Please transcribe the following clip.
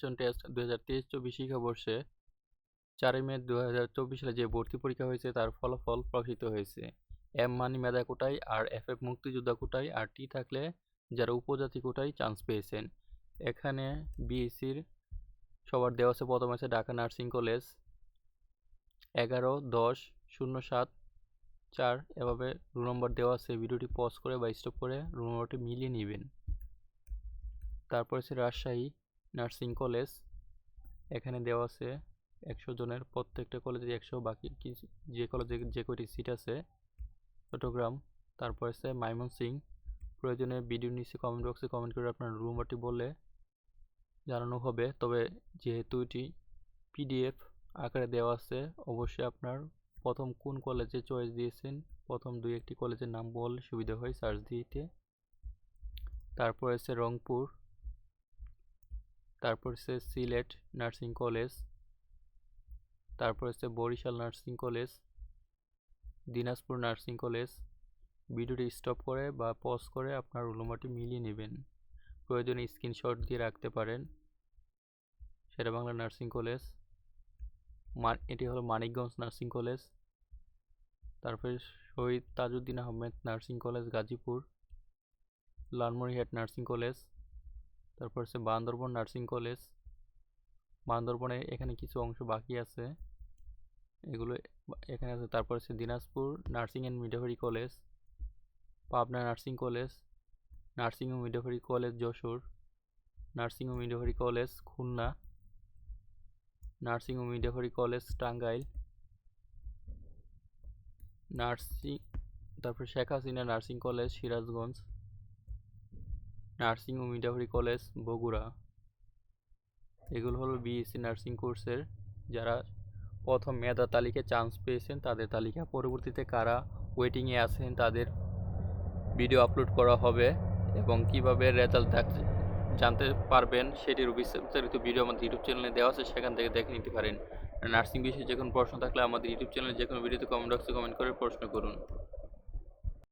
Admission test দু হাজার তেইশ চব্বিশ শিক্ষাবর্ষে চারই মে দু হাজার চব্বিশ সালে যে ভর্তি পরীক্ষা হয়েছে তার ফলাফল প্রকাশিত হয়েছে। এম মানি মেধা কোটায় আর এফ এফ মুক্তিযোদ্ধা কোটায় আর টি থাকলে যারা উপজাতি কোটায় চান্স পেয়েছেন। এখানে বিএসসির সবার দেওয়া আছে, প্রথম আছে ঢাকা নার্সিং কলেজ। এগারো, দশ, শূন্য সাত, চার, এভাবে রুল নম্বর দেওয়া আছে। ভিডিওটি পজ করে বা স্টপ করে রুল নম্বরটি মিলিয়ে নেবেন। তারপর আছে রাজশাহী। Nursing college. এখানে দেওয়া আছে একশো জনের, প্রত্যেকটা কলেজে একশো, বাকি যে কলেজে যে কয়টি সিট আছে চট্টগ্রাম তারপর আছে মাইমন সিং। প্রয়োজনে ভিডিও নিচে কমেন্ট বক্সে কমেন্ট করে আপনার রুল নম্বরটি বললে জানানো হবে। তবে যেহেতু এটি পিডিএফ আকারে দেওয়া আছে, অবশ্যই আপনার প্রথম কোন কলেজে চয়েস দিয়েছেন, প্রথম দুই একটি কলেজের নাম বললে সুবিধা হয় সার্চ দিতে। তারপর আছে রংপুর। তারপর আছে সিলেট নার্সিং কলেজ, তারপর আছে Barishal nursing college, Dinajpur nursing college. ভিডিওটি স্টপ করে বা পজ করে আপনার রোল মিলিয়ে নেবেন। প্রয়োজনে স্ক্রিনশট দিয়ে রাখতে পারেন। সেটা বাংলা নার্সিং কলেজ। এটি হলো মানিকগঞ্জ নার্সিং কলেজ। তারপরে Shahid Tajuddin Ahmed nursing college Gazipur. Lalmonirhat nursing college. তারপর হচ্ছে বান্দরবন নার্সিং কলেজ। বান্দরবনে এখানে কিছু অংশ বাকি আছে। এগুলো এখানে আছে তারপর হচ্ছে Dinajpur nursing and midwifery college, Pabna nursing college, nursing O midwifery college Jessore, nursing ও মিডওয়ারি কলেজ খুলনা, নার্সিং ও মিডওয়ারি কলেজ টাঙ্গাইল, নার্সিং, তারপর Sheikh Hasina nursing college Sirajganj. Nursing ও মিডওয়ারি কলেজ, বগুড়া। এগুলো হলো বিএসসি নার্সিং কোর্সের। যারা প্রথম মেধা তালিকায় চান্স পেয়েছেন, তাদের তালিকা। পরবর্তীতে কারা ওয়েটিংয়ে আছেন, তাদের ভিডিও আপলোড করা হবে এবং কীভাবে রেজাল্ট জানতে পারবেন, সেটির বিস্তারিত ভিডিও আমাদের ইউটিউব চ্যানেলে দেওয়া আছে, সেখান থেকে দেখে নিতে পারেন। নার্সিং বিষয়ে যে কোনো প্রশ্ন থাকলে আমাদের ইউটিউব চ্যানেলে যে কোনো ভিডিওতে কমেন্ট বক্সে কমেন্ট করে প্রশ্ন করুন।